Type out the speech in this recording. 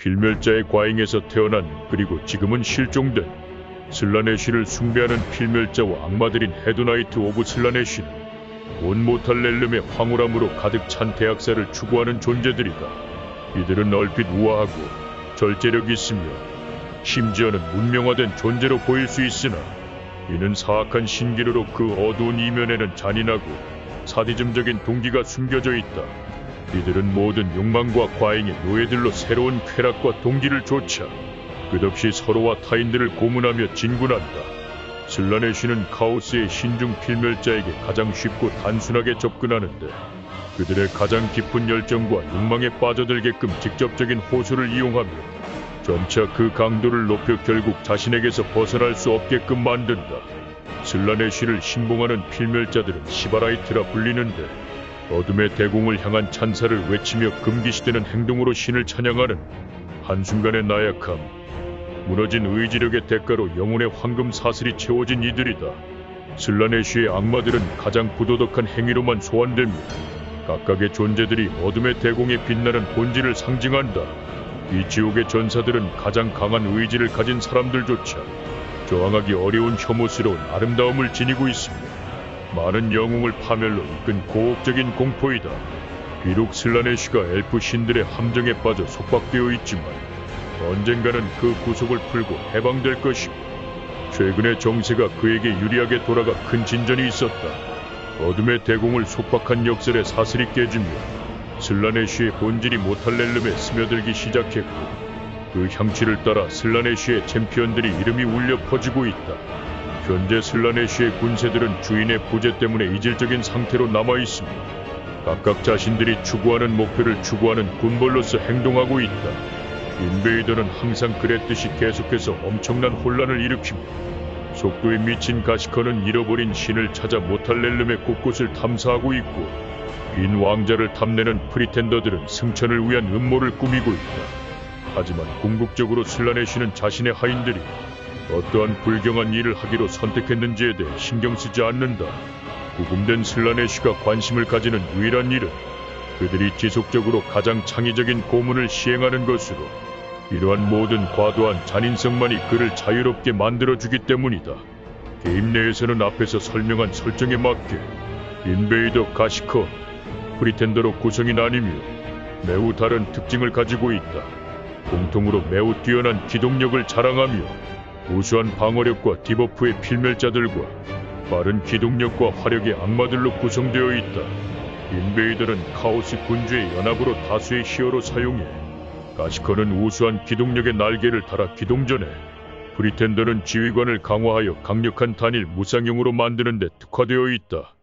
필멸자의 과잉에서 태어난 그리고 지금은 실종된 슬라네쉬를 숭배하는 필멸자와 악마들인 헤드나이트 오브 슬라네쉬는 온 모탈렐름의 황홀함으로 가득 찬 대학사를 추구하는 존재들이다. 이들은 얼핏 우아하고 절제력이 있으며 심지어는 문명화된 존재로 보일 수 있으나 이는 사악한 신기루로 그 어두운 이면에는 잔인하고 사디즘적인 동기가 숨겨져 있다. 이들은 모든 욕망과 과잉의 노예들로 새로운 쾌락과 동기를 좇아 끝없이 서로와 타인들을 고문하며 진군한다. 슬라네쉬는 카오스의 신중 필멸자에게 가장 쉽고 단순하게 접근하는데 그들의 가장 깊은 열정과 욕망에 빠져들게끔 직접적인 호소를 이용하며 점차 그 강도를 높여 결국 자신에게서 벗어날 수 없게끔 만든다. 슬라네쉬를 신봉하는 필멸자들은 시바라이트라 불리는데 어둠의 대공을 향한 찬사를 외치며 금기시되는 행동으로 신을 찬양하는 한순간의 나약함, 무너진 의지력의 대가로 영혼의 황금 사슬이 채워진 이들이다. 슬라네쉬의 악마들은 가장 부도덕한 행위로만 소환되며 각각의 존재들이 어둠의 대공에 빛나는 본질을 상징한다. 이 지옥의 전사들은 가장 강한 의지를 가진 사람들조차 저항하기 어려운 혐오스러운 아름다움을 지니고 있으며 많은 영웅을 파멸로 이끈 고혹적인 공포이다. 비록 슬라네쉬가 엘프 신들의 함정에 빠져 속박되어 있지만 언젠가는 그 구속을 풀고 해방될 것이고 최근의 정세가 그에게 유리하게 돌아가 큰 진전이 있었다. 어둠의 대공을 속박한 역설의 사슬이 깨지며 슬라네쉬의 본질이 모탈렐름에 스며들기 시작했고 그 향취를 따라 슬라네쉬의 챔피언들이 이름이 울려 퍼지고 있다. 현재 슬라네쉬의 군세들은 주인의 부재 때문에 이질적인 상태로 남아있으며 각각 자신들이 추구하는 목표를 추구하는 군벌로서 행동하고 있다. 인베이더는 항상 그랬듯이 계속해서 엄청난 혼란을 일으키며 속도에 미친 가시커는 잃어버린 신을 찾아 모탈렐름의 곳곳을 탐사하고 있고 빈 왕자를 탐내는 프리텐더들은 승천을 위한 음모를 꾸미고 있다. 하지만 궁극적으로 슬라네쉬는 자신의 하인들이 어떠한 불경한 일을 하기로 선택했는지에 대해 신경 쓰지 않는다. 구금된 슬라네쉬가 관심을 가지는 유일한 일은 그들이 지속적으로 가장 창의적인 고문을 시행하는 것으로 이러한 모든 과도한 잔인성만이 그를 자유롭게 만들어주기 때문이다. 게임 내에서는 앞에서 설명한 설정에 맞게 인베이더 가시커, 프리텐더로 구성이 나뉘며 매우 다른 특징을 가지고 있다. 공통으로 매우 뛰어난 기동력을 자랑하며 우수한 방어력과 디버프의 필멸자들과 빠른 기동력과 화력의 악마들로 구성되어 있다. 인베이더는 카오스 군주의 연합으로 다수의 히어로 사용해 가시커는 우수한 기동력의 날개를 달아 기동 전에 프리텐더는 지휘관을 강화하여 강력한 단일 무쌍용으로 만드는 데 특화되어 있다.